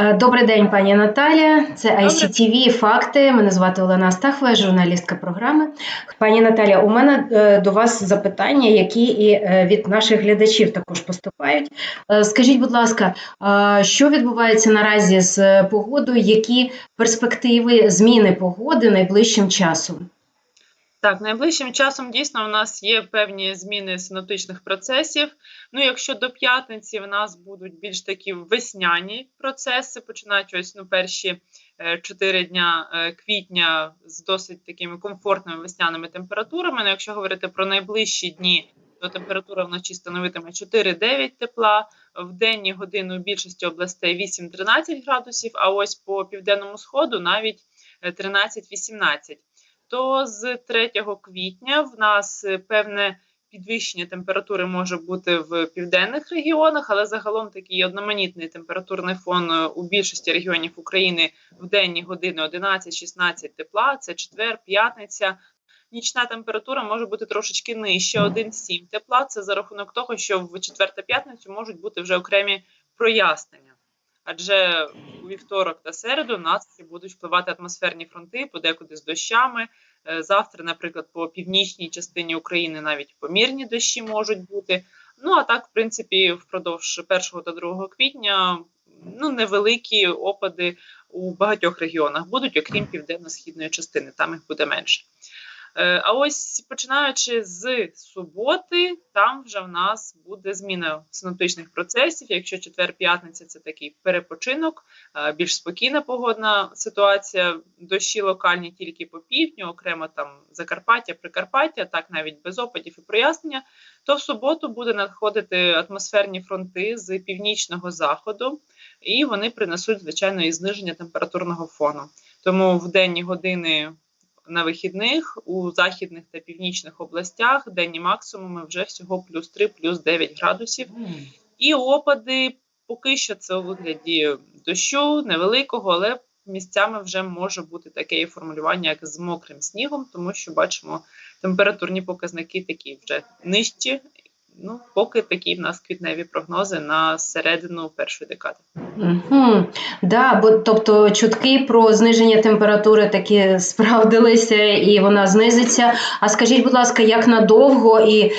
Е, Добрий день, пані Наталія. Це ICTV Факти. Мене звати Олена Астахова, журналістка програми. Пані Наталія, у мене е, до вас запитання, які і е, від наших глядачів також поступають. Скажіть, будь ласка, що відбувається наразі з погодою? Які перспективи зміни погоди найближчим часом? Так, найближчим часом дійсно у нас є певні зміни синоптичних процесів. Ну, якщо до п'ятниці в нас будуть більш такі весняні процеси, починаючи ось ну, перші е, чотири дня е, квітня з досить такими комфортними весняними температурами. Ну, якщо говорити про найближчі дні, то температура вночі становитиме 4-9 тепла, в денні години у більшості областей 8-13 градусів, а ось по південному сходу навіть е, 13-18 то з 3 квітня в нас е, певне підвищення температури може бути в південних регіонах, але загалом такий одноманітний температурний фон е, у більшості регіонів України в денні години 11-16 тепла, це четвер, п'ятниця. Нічна температура може бути трошечки нижче, 1,7 тепла. Це за рахунок того, що в четвер та п'ятницю можуть бути вже окремі прояснення. Адже у вівторок та середу нас будуть впливати атмосферні фронти, подекуди з дощами. Е, Завтра, наприклад, по північній частині України навіть помірні дощі можуть бути. Ну а так, в принципі, впродовж 1 та 2 квітня ну, невеликі опади у багатьох регіонах будуть, окрім південно-східної частини, там їх буде менше. Е, А ось починаючи з суботи, там вже в нас буде зміна синоптичних процесів. Якщо четвер-п'ятниця це такий перепочинок, е, більш спокійна погодна ситуація, дощі локальні тільки по півдню, окремо там Закарпаття, Прикарпаття, так навіть без опадів і прояснення, то в суботу буде надходити атмосферні фронти з північного заходу, і вони принесуть звичайно і зниження температурного фону. Тому в денні години на вихідних у західних та північних областях денні максимуми вже всього плюс 3, плюс 9 градусів. І опади поки що це у вигляді дощу невеликого, але місцями вже може бути таке і формулювання, як з мокрим снігом, тому що бачимо температурні показники такі вже нижчі. Ну, поки такі в нас квітневі прогнози на середину першої декади. Угу. Да, бо тобто чутки про зниження температури таки справдилися і вона знизиться. А скажіть, будь ласка, як надовго і,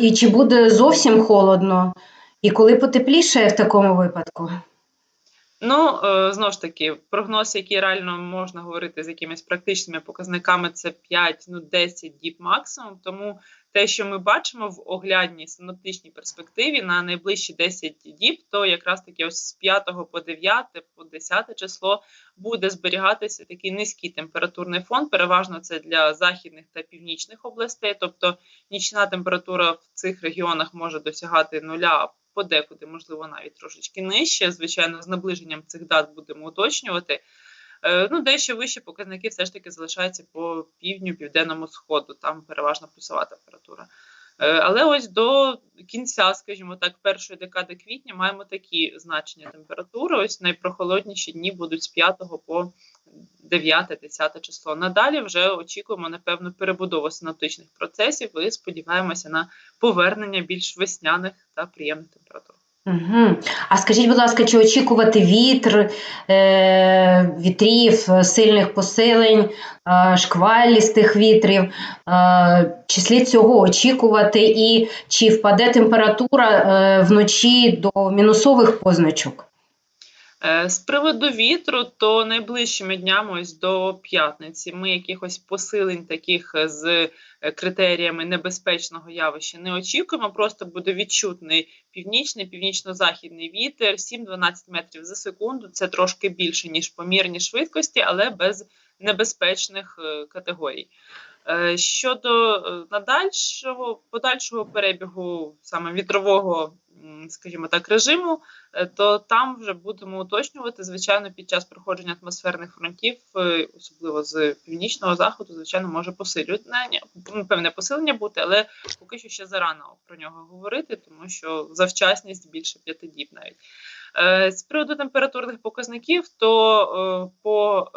і чи буде зовсім холодно? І коли потепліше в такому випадку? Ну, е, знову ж таки, прогноз, який реально можна говорити з якимись практичними показниками, це 5, ну 10 діб максимум. Тому те, що ми бачимо в оглядній синоптичній перспективі на найближчі 10 діб, то якраз таки ось з 5 по 9, по 10 число буде зберігатися такий низький температурний фон. Переважно це для західних та північних областей. Тобто нічна температура в цих регіонах може досягати нуля. Подекуди, можливо, навіть трошечки нижче. Звичайно, з наближенням цих дат будемо уточнювати. Е, Ну, дещо вищі показники все ж таки залишаються по півдню, південному сходу, там переважно плюсова температура. Е, Але ось до кінця, скажімо так, першої декади квітня маємо такі значення температури. Ось найпрохолодніші дні будуть з 5 по 9-10 число. Надалі вже очікуємо на певну перебудову синоптичних процесів і сподіваємося на повернення більш весняних та приємних температур. Угу. А скажіть, будь ласка, чи очікувати вітр, е, вітрів, е, сильних посилень, е, шквалістих вітрів? Е, чи слід цього очікувати, і чи впаде температура е, вночі до мінусових позначок? Е, З приводу вітру, то найближчими днями, ось до п'ятниці, ми якихось посилень таких е, з е, критеріями небезпечного явища не очікуємо. Просто буде відчутний північний, північно-західний вітер, 7-12 метрів за секунду. Це трошки більше ніж помірні швидкості, але без небезпечних категорій. Е, Щодо е, надальшого подальшого перебігу саме вітрового, скажімо так, режиму, е, то там вже будемо уточнювати. Звичайно, під час проходження атмосферних фронтів, особливо з північного заходу, звичайно, може посилювання, ну, певне посилення бути, але поки що ще зарано про нього говорити, тому що завчасність більше п'яти діб навіть. З приводу температурних показників, то по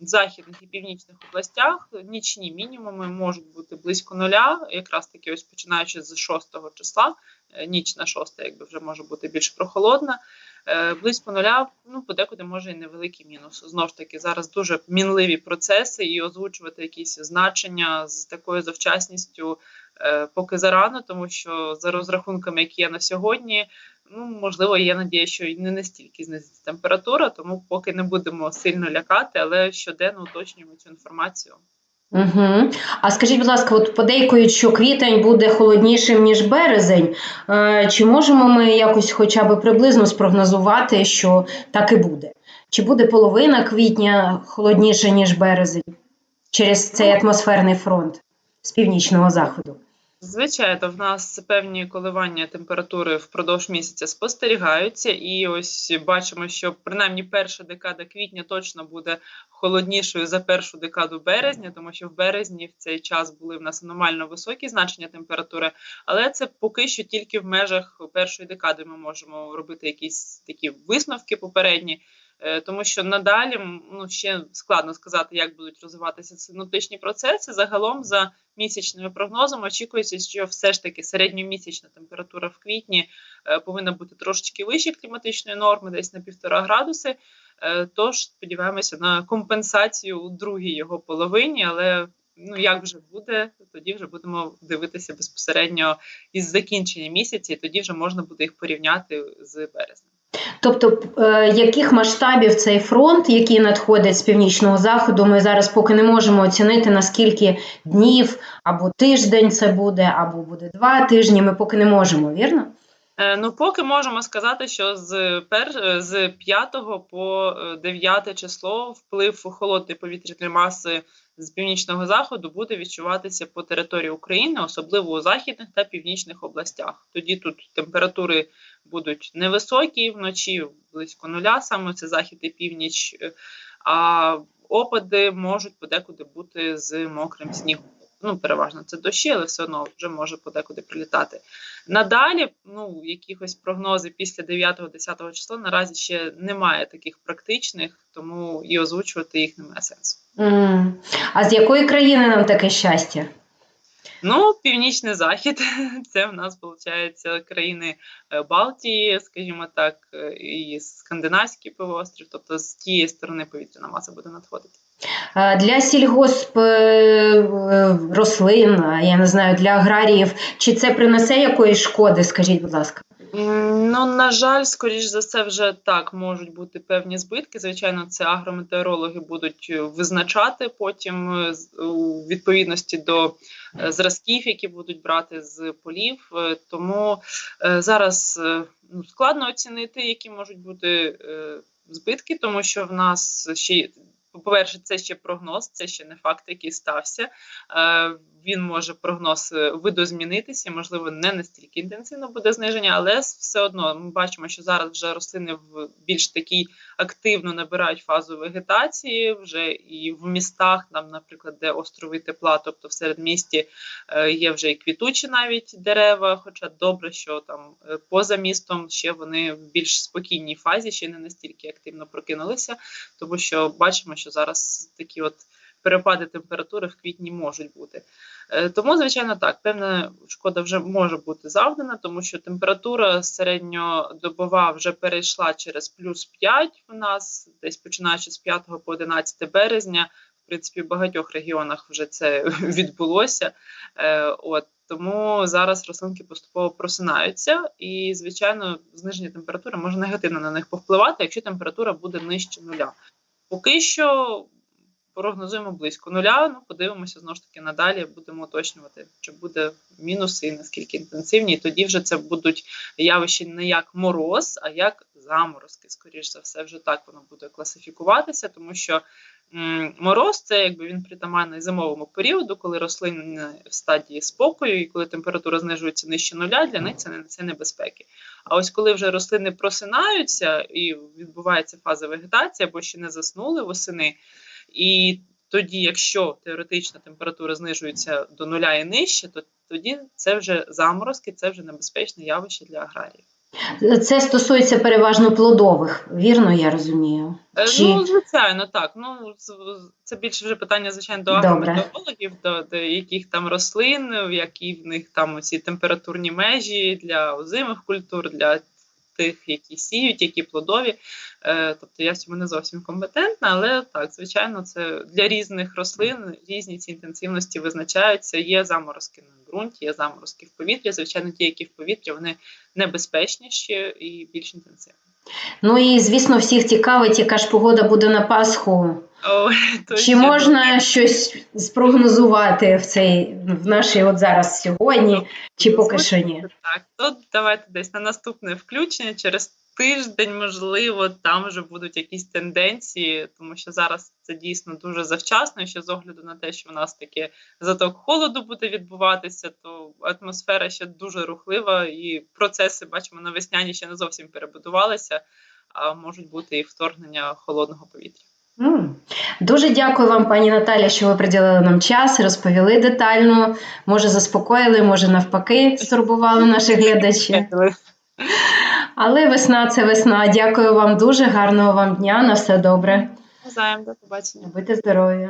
західних і північних областях нічні мінімуми можуть бути близько нуля, якраз таки ось починаючи з 6 числа, е, ніч на 6, якби вже може бути більш прохолодна. Е, близько нуля, ну подекуди може і невеликий мінус. Знову ж таки, зараз дуже мінливі процеси, і озвучувати якісь значення з такою завчасністю е, поки зарано, тому що за розрахунками, які є на сьогодні, ну можливо, є надія, що не настільки знизиться температура, тому поки не будемо сильно лякати, але щоденно уточнюємо цю інформацію. Угу. А скажіть, будь ласка, от подейкують, що квітень буде холоднішим, ніж березень. Е, Чи можемо ми якось хоча б приблизно спрогнозувати, що так і буде? Чи буде половина квітня холодніша, ніж березень через цей атмосферний фронт з північного заходу? Звичайно, в нас певні коливання температури впродовж місяця спостерігаються, і ось бачимо, що принаймні перша декада квітня точно буде холоднішою за першу декаду березня, тому що в березні в цей час були в нас аномально високі значення температури, але це поки що тільки в межах першої декади ми можемо робити якісь такі висновки попередні. Е, тому що надалі ну ще складно сказати, як будуть розвиватися синоптичні процеси. Загалом, за місячними прогнозами, очікується, що все ж таки середньомісячна температура в квітні е, повинна бути трошечки вище кліматичної норми, десь на півтора градуси. Е, тож сподіваємося на компенсацію у другій його половині, але ну як вже буде, тоді вже будемо дивитися безпосередньо із закінчення місяця, і тоді вже можна буде їх порівняти з березнем. Тобто, е, яких масштабів цей фронт, який надходить з північного заходу, ми зараз поки не можемо оцінити, наскільки днів або тиждень це буде, або буде два тижні. Ми поки не можемо, вірно? Е, ну, поки можемо сказати, що з пер... з 5 по 9 число вплив холодної повітряної маси з північного заходу буде відчуватися по території України, особливо у західних та північних областях. Тоді тут температури будуть невисокі вночі, близько нуля, саме це захід і північ, а опади можуть подекуди бути з мокрим снігом. Ну, переважно це дощі, але все одно вже може подекуди прилітати. Надалі, ну, якихось прогнози після 9-10 числа наразі ще немає таких практичних, тому і озвучувати їх немає сенсу. Mm. А з якої країни нам таке щастя? Ну, північний захід, це в нас виходить країни е, Балтії, скажімо так, е, і скандинавський півострів, тобто з тієї сторони повітряна маса буде надходити. Для сільгосп е, рослин, я не знаю, для аграріїв, чи це принесе якоїсь шкоди, скажіть, будь ласка? Ну, на жаль, скоріш за все, вже так можуть бути певні збитки. Звичайно, це агрометеорологи будуть е, визначати потім е, у відповідності до зразків, які будуть брати з полів. Тому зараз ну, складно оцінити, які можуть бути збитки, тому що в нас ще по-перше, це ще прогноз, це ще не факт, який стався. Е, він може прогноз е, видозмінитися, можливо, не настільки інтенсивно буде зниження, але все одно ми бачимо, що зараз вже рослини в більш такій активно набирають фазу вегетації, вже і в містах, там, наприклад, де острови тепла, тобто в середмісті е, є вже і квітучі навіть дерева. Хоча добре, що там поза містом ще вони в більш спокійній фазі, ще не настільки активно прокинулися, тому що бачимо, що зараз такі от перепади температури в квітні можуть бути. Е, тому, звичайно, так, певна шкода вже може бути завдана, тому що температура середньодобова вже перейшла через плюс 5 у нас, десь починаючи з 5 по 11 березня. В принципі, в багатьох регіонах вже це відбулося. Е, от Тому зараз рослинки поступово просинаються, і, звичайно, зниження температури може негативно на них повпливати, якщо температура буде нижче нуля. Поки що прогнозуємо близько нуля. Ну, подивимося знову ж таки надалі. Будемо уточнювати, чи буде мінуси наскільки інтенсивні. І тоді вже це будуть явища не як мороз, а як заморозки. Скоріше за все, вже так воно буде класифікуватися, тому що мороз це якби він притаманний зимовому періоду, коли рослини в стадії спокою, і коли температура знижується нижче нуля, для них це не це небезпеки. А ось коли вже рослини просинаються і відбувається фаза вегетації або ще не заснули восени. І тоді, якщо теоретична температура знижується до нуля і нижче, то тоді це вже заморозки, це вже небезпечне явище для аграріїв. Це стосується переважно плодових, вірно, я розумію. Е, Чи... Ну, звичайно, так. Ну це більше вже питання, звичайно, до агрометеорологів, до, до яких там рослин, які в них там усі температурні межі для озимих культур, для тих, які сіють, які плодові. Е, Тобто я в цьому не зовсім компетентна, але так, звичайно, це для різних рослин різні ці інтенсивності визначаються. Є заморозки на ґрунті, є заморозки в повітрі. Звичайно, ті, які в повітрі, вони небезпечніші і більш інтенсивні. Ну і звісно, всіх цікавить, яка ж погода буде на Пасху. О, то Чи можна щось спрогнозувати в цей в нашій от зараз сьогодні, чи поки що ні? Так, то давайте десь на наступне включення через тиждень, можливо, там вже будуть якісь тенденції, тому що зараз це дійсно дуже завчасно. і Ще з огляду на те, що в нас таке заток холоду буде відбуватися, то атмосфера ще дуже рухлива, і процеси бачимо на весняні ще не зовсім перебудувалися, а можуть бути і вторгнення холодного повітря. Дуже дякую вам, пані Наталя, що ви приділили нам час, розповіли детально. Може, заспокоїли, може, навпаки, стурбували наших глядачів. Але весна це весна. Дякую вам дуже, гарного вам дня, на все добре. Навзаєм, до побачення. Будьте здорові.